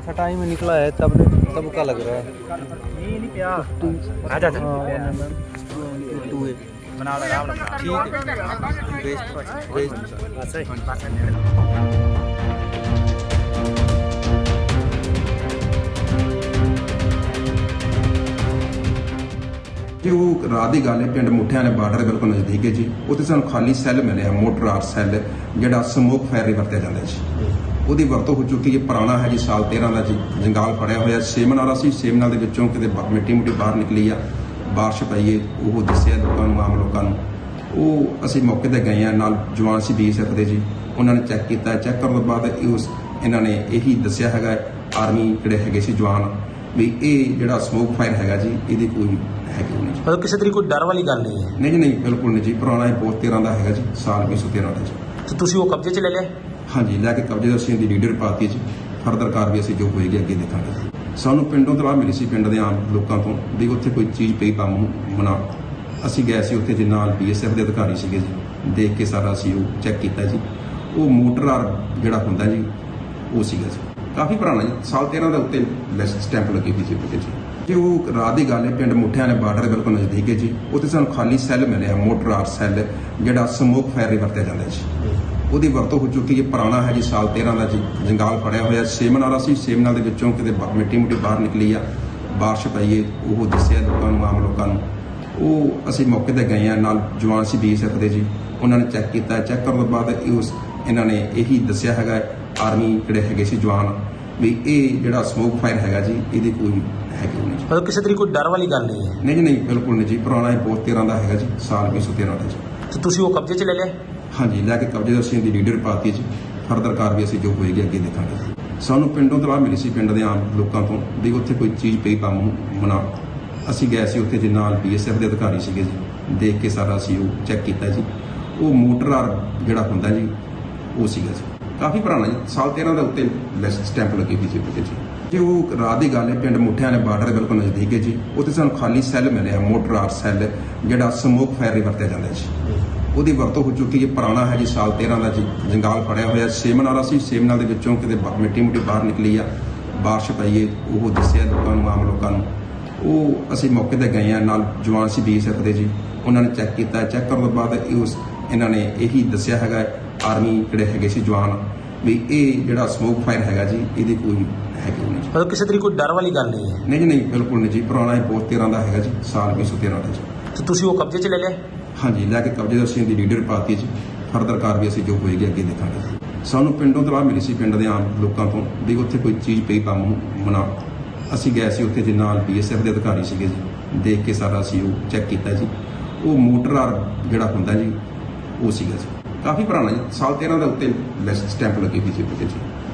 अच्छा टाइम निकला है तब तब का लग रहा है ਨਹੀਂ ਨਹੀਂ ਪਿਆ ਆ ਜਾ टू है ਬਣਾ ਲੈ ਆਰਾਮ ਨਾਲ ठीक है बेस्ट बेस्ट ਬਸ ਹੁਣ ਪਾਸੇ ਨੇੜੇ ਜੀ ਉਹ ਰਾਤ ਦੀ ਗੱਲ ਹੈ ਪਿੰਡ ਮੁੱਠਿਆਂ ਵਾਲੇ ਬਾਰਡਰ ਦੇ ਬਿਲਕੁਲ ਨਜ਼ਦੀਕ ਹੈ ਜੀ ਉੱਥੇ ਸਾਨੂੰ ਖਾਲੀ ਸੈੱਲ ਮਿਲਿਆ ਮੋਟਰ ਆਰ ਸੈੱਲ ਜਿਹੜਾ ਸਮੋਕ ਫਾਇਰ ਲਈ ਵਰਤਿਆ ਜਾਂਦਾ ਜੀ ਉਹਦੀ ਵਰਤੋਂ ਹੋ ਚੁੱਕੀ ਹੈ। ਪੁਰਾਣਾ ਹੈ ਜੀ ਸਾਲ 13 ਦਾ ਜੀ ਜੰਗਾਲ ਫੜਿਆ ਹੋਇਆ। ਸੇਮ ਨਾਲਾ ਸੀ। ਸੇਮ ਨਾਲ ਦੇ ਵਿੱਚੋਂ ਕਿਤੇ ਮਿੱਟੀ ਮੁੱਟੀ ਬਾਹਰ ਨਿਕਲੀ ਆ। ਬਾਰਿਸ਼ ਪਈ ਹੈ ਉਹ ਦੱਸਿਆ ਲੋਕਾਂ ਨੂੰ ਆਮ ਲੋਕਾਂ ਨੂੰ। ਉਹ ਅਸੀਂ ਮੌਕੇ ਤੇ ਗਏ ਆ। ਨਾਲ ਜਵਾਨ ਸੀ ਬੀਐਸਐਫ ਦੇ ਜੀ। ਉਹਨਾਂ ਨੇ ਚੈੱਕ ਕੀਤਾ। ਚੈੱਕ ਕਰਨ ਤੋਂ ਬਾਅਦ ਇਹ ਉਸ ਇਹਨਾਂ ਨੇ ਇਹੀ ਦੱਸਿਆ ਹੈਗਾ ਆਰਮੀ ਜਿਹੜੇ ਹੈਗੇ ਸੀ ਜਵਾਨ ਵੀ ਇਹ ਜਿਹੜਾ ਸਮੋਕ ਫਾਇਰ ਹੈਗਾ ਜੀ ਇਹਦੀ ਕੋਈ ਹੈਗੀ ਨਹੀਂ ਜੀ। ਮਤਲਬ ਕਿਸੇ ਤਰੀਕੇ ਕੋਈ ਡਰ ਵਾਲੀ ਗੱਲ ਨਹੀਂ ਹੈ। ਨਹੀਂ ਨਹੀਂ ਬਿਲਕੁਲ ਨਹੀਂ ਜੀ। ਪੁਰਾਣਾ ਇਹ ਬਹੁਤ 13 ਦਾ ਹੈਗਾ ਜੀ। ਸਾਲ 2013 ਦਾ ਜੀ। ਤੇ ਤੁਸੀਂ ਉਹ ਕਬਜ਼ੇ 'ਚ ਲੈ ਲਿਆ ਹਾਂਜੀ, ਲੈ ਕੇ ਕਬਜ਼ੇ ਦਾ ਅਸੀਂ ਦੀ ਲੀਡਰ ਪਾਤੀ ਜੀ ਫਰਦਰ ਕਾਰਵਾਈ ਅਸੀਂ ਜੋ ਹੋਏਗੀ ਅੱਗੇ ਦੇਖਾਂਗੇ। ਜੀ ਸਾਨੂੰ ਪਿੰਡੋਂ ਤਲਾਹ ਮਿਲੀ ਸੀ ਪਿੰਡ ਦੇ ਆਮ ਲੋਕਾਂ ਤੋਂ ਵੀ ਉੱਥੇ ਕੋਈ ਚੀਜ਼ ਪਈ ਕੰਮ ਮਨਾ ਅਸੀਂ ਗਏ ਸੀ ਉੱਥੇ ਜੀ ਨਾਲ ਬੀਐਸਐਫ ਦੇ ਅਧਿਕਾਰੀ ਸੀਗੇ ਜੀ, ਦੇਖ ਕੇ ਸਾਰਾ ਅਸੀਂ ਉਹ ਚੈੱਕ ਕੀਤਾ ਜੀ। ਉਹ ਮੋਟਰ ਆਰ ਜਿਹੜਾ ਹੁੰਦਾ ਜੀ, ਉਹ ਸੀਗਾ ਜੀ। ਕਾਫੀ ਪੁਰਾਣਾ ਜੀ, ਸਾਲ 13 ਦੇ ਉੱਤੇ ਸਟੈਂਪ ਲੱਗੀ ਹੋਈ ਸੀ ਉਹਦੇ ਜੀ। ਜੀ ਉਹ ਰਾਤ ਦੀ ਗੱਲ ਹੈ, ਪਿੰਡ ਮੁੱਠਿਆਂ ਵਾਲੇ ਬਾਰਡਰ ਦੇ ਬਿਲਕੁਲ ਨਜ਼ਦੀਕ ਹੈ ਜੀ, ਉੱਥੇ ਸਾਨੂੰ ਖਾਲੀ ਸੈੱਲ ਮਿਲਿਆ, ਮੋਟਰ ਆਰ ਸੈੱਲ ਜਿਹੜਾ ਸਮੋਕ ਫਾਇਰ ਲਈ ਵਰਤਿਆ ਜਾਂਦਾ ਜੀ। ਉਹਦੀ ਵਰਤੋਂ ਹੋ ਚੁੱਕੀ ਹੈ ਪੁਰਾਣਾ ਹੈ ਜੀ ਸਾਲ 13 ਦਾ ਜੀ ਜੰਗਾਲ ਫੜਿਆ ਹੋਇਆ ਸੇਮ ਨਾਲਾ ਸੀ ਸੇਮ ਨਾਲ ਦੇ ਵਿੱਚੋਂ ਕਿਤੇ ਮਿੱਟੀ ਮੁੱਟੀ ਬਾਹਰ ਨਿਕਲੀ ਆ ਬਾਰਿਸ਼ ਪਈ ਉਹ ਦੱਸਿਆ ਲੋਕਾਂ ਨੂੰ ਆਮ ਲੋਕਾਂ ਨੂੰ। ਉਹ ਅਸੀਂ ਮੌਕੇ ਤੇ ਗਏ ਆ ਨਾਲ ਜਵਾਨ ਸੀ ਬੀਐਸਐਫ ਦੇ ਜੀ ਉਹਨਾਂ ਨੇ ਚੈੱਕ ਕੀਤਾ ਚੈੱਕ ਕਰਨ ਤੋਂ ਬਾਅਦ ਉਸ ਇਹਨਾਂ ਨੇ ਇਹੀ ਦੱਸਿਆ ਹੈਗਾ ਆਰਮੀ ਜਿਹੜੇ ਹੈਗੇ ਸੀ ਜਵਾਨ ਵੀ ਇਹ ਜਿਹੜਾ ਸਮੋਕ ਫਾਇਰ ਹੈਗਾ ਜੀ ਇਹਦੀ ਕੋਈ ਹੈਗੀ ਨਹੀਂ ਮਤਲਬ ਕਿਸੇ ਤਰੀਕੇ ਕੋਈ ਡਰ ਵਾਲੀ ਗੱਲ ਨਹੀਂ ਹੈ। ਨਹੀਂ ਨਹੀਂ ਬਿਲਕੁਲ ਨਹੀਂ ਜੀ ਪੁਰਾਣਾ ਇਹ ਬਹੁਤ 13 ਦਾ ਹੈਗਾ ਜੀ ਸਾਲ 2013 ਦਾ ਜੀ। ਤੇ ਤੁਸੀਂ ਉਹ ਕਬਜ਼ੇ 'ਚ ਲੈ ਲਿਆ? ਹਾਂਜੀ, ਲੈ ਕੇ ਕਬਜ਼ੇ ਦਾ ਅਸੀਂ ਦੀ ਲੀਡਰ ਪਾਤੀ 'ਚ ਫਰਦਰ ਕਾਰਵਾਈ ਅਸੀਂ ਜੋ ਹੋਏਗੀ ਅੱਗੇ ਦੇਖਾਂਗੇ। ਜੀ ਸਾਨੂੰ ਪਿੰਡੋਂ ਤਲਾਹ ਮਿਲੀ ਸੀ ਪਿੰਡ ਦੇ ਆਮ ਲੋਕਾਂ ਤੋਂ ਵੀ ਉੱਥੇ ਕੋਈ ਚੀਜ਼ ਪਈ ਕੰਮ ਮਨਾ ਅਸੀਂ ਗਏ ਸੀ ਉੱਥੇ ਜੀ ਨਾਲ ਬੀਐਸਐਫ ਦੇ ਅਧਿਕਾਰੀ ਸੀਗੇ ਜੀ। ਦੇਖ ਕੇ ਸਾਰਾ ਅਸੀਂ ਉਹ ਚੈੱਕ ਕੀਤਾ ਜੀ। ਉਹ ਮੋਟਰ ਆਰ ਜਿਹੜਾ ਹੁੰਦਾ ਜੀ, ਉਹ ਸੀਗਾ ਜੀ। ਕਾਫੀ ਪੁਰਾਣਾ ਜੀ, ਸਾਲ 13 ਦਾ ਉੱਤੇ ਸਟੈਂਪ ਲੱਗੀ ਹੋਈ ਸੀ ਉਹਦੇ ਜੀ। ਜੀ ਉਹ ਰਾਤ ਦੀ ਗੱਲ ਹੈ, ਪਿੰਡ ਮੁੱਠਿਆਂ ਵਾਲੇ ਬਾਰਡਰ ਦੇ ਬਿਲਕੁਲ ਨਜ਼ਦੀਕ ਹੈ ਜੀ। ਉੱਥੇ ਸਾਨੂੰ ਖਾਲੀ ਸੈੱਲ ਮਿਲਿਆ, ਮੋਟਰ ਆਰ ਸੈੱਲ ਜਿਹੜਾ ਸਮੋਕ ਫਾਇਰ ਲਈ ਵਰਤਿਆ ਜਾਂਦਾ ਜੀ। ਉਹਦੀ ਵਰਤੋਂ ਹੋ ਚੁੱਕੀ ਹੈ। ਪੁਰਾਣਾ ਹੈ ਜੀ ਸਾਲ 13 ਦਾ ਜੀ ਜੰਗਾਲ ਫੜਿਆ ਹੋਇਆ। ਸੇਮ ਨਾਲਾ ਸੀ ਸੇਮ ਨਾਲ ਦੇ ਵਿੱਚੋਂ ਕਿਤੇ ਮਿੱਟੀ ਮੁੱਟੀ ਬਾਹਰ ਨਿਕਲੀ ਆ। ਬਾਰਿਸ਼ ਪਈ ਹੈ ਉਹ ਦੱਸਿਆ ਲੋਕਾਂ ਨੂੰ ਆਮ ਲੋਕਾਂ ਨੂੰ। ਉਹ ਅਸੀਂ ਮੌਕੇ ਤੇ ਗਏ ਆ ਨਾਲ ਜਵਾਨ ਸੀ ਬੀਐਸਐਫ ਦੇ ਜੀ। ਉਹਨਾਂ ਨੇ ਚੈੱਕ ਕੀਤਾ ਚੈੱਕ ਕਰਨ ਤੋਂ ਬਾਅਦ ਇਹ ਉਸ ਇਹਨਾਂ ਨੇ ਇਹੀ ਦੱਸਿਆ ਹੈਗਾ ਆਰਮੀ ਜਿਹੜੇ ਹੈਗੇ ਸੀ ਜਵਾਨ ਵੀ ਇਹ ਜਿਹੜਾ ਸਮੋਕ ਫਾਇਰ ਹੈਗਾ ਜੀ ਇਹਦੀ ਕੋਈ ਹੈਗੀ ਨਹੀਂ ਮਤਲਬ ਕਿਸੇ ਤਰੀਕੇ ਕੋਈ ਡਰ ਵਾਲੀ ਗੱਲ ਨਹੀਂ ਹੈ। ਨਹੀਂ ਨਹੀਂ ਬਿਲਕੁਲ ਨਹੀਂ ਜੀ। ਪੁਰਾਣਾ ਇਹ ਬਹੁਤ 13 ਦਾ ਹੈਗਾ ਜੀ ਸਾਲ 2013 ਦਾ ਜੀ। ਤੇ ਤੁਸੀਂ ਉਹ ਕਬਜ਼ੇ 'ਚ ਲੈ ਲਿਆ? ਹਾਂਜੀ, ਲੈ ਕੇ ਕਬਜ਼ੇ ਦਾ ਅਸੀਂ ਦੀ ਲੀਡਰ ਪਾਤੀ ਜੀ ਫਰਦਰ ਕਾਰਵਾਈ ਅਸੀਂ ਜੋ ਹੋਏਗੀ ਅੱਗੇ ਦੇਖਾਂਗੇ। ਜੀ ਸਾਨੂੰ ਪਿੰਡੋਂ ਤਲਾਹ ਮਿਲੀ ਸੀ ਪਿੰਡ ਦੇ ਆਮ ਲੋਕਾਂ ਤੋਂ ਵੀ ਉੱਥੇ ਕੋਈ ਚੀਜ਼ ਪਈ ਕੰਮ ਮਨਾ ਅਸੀਂ ਗਏ ਸੀ ਉੱਥੇ ਜੀ ਨਾਲ ਬੀਐਸਐਫ ਦੇ ਅਧਿਕਾਰੀ ਸੀਗੇ ਜੀ। ਦੇਖ ਕੇ ਸਾਰਾ ਅਸੀਂ ਉਹ ਚੈੱਕ ਕੀਤਾ ਜੀ। ਉਹ ਮੋਟਰ ਆਰ ਜਿਹੜਾ ਹੁੰਦਾ ਜੀ, ਉਹ ਸੀਗਾ ਜੀ। ਕਾਫੀ ਪੁਰਾਣਾ ਜੀ, ਸਾਲ 13 ਦੇ ਉੱਤੇ ਸਟੈਂਪ ਲੱਗੀ ਹੋਈ ਸੀ ਉਹਦੇ ਜੀ।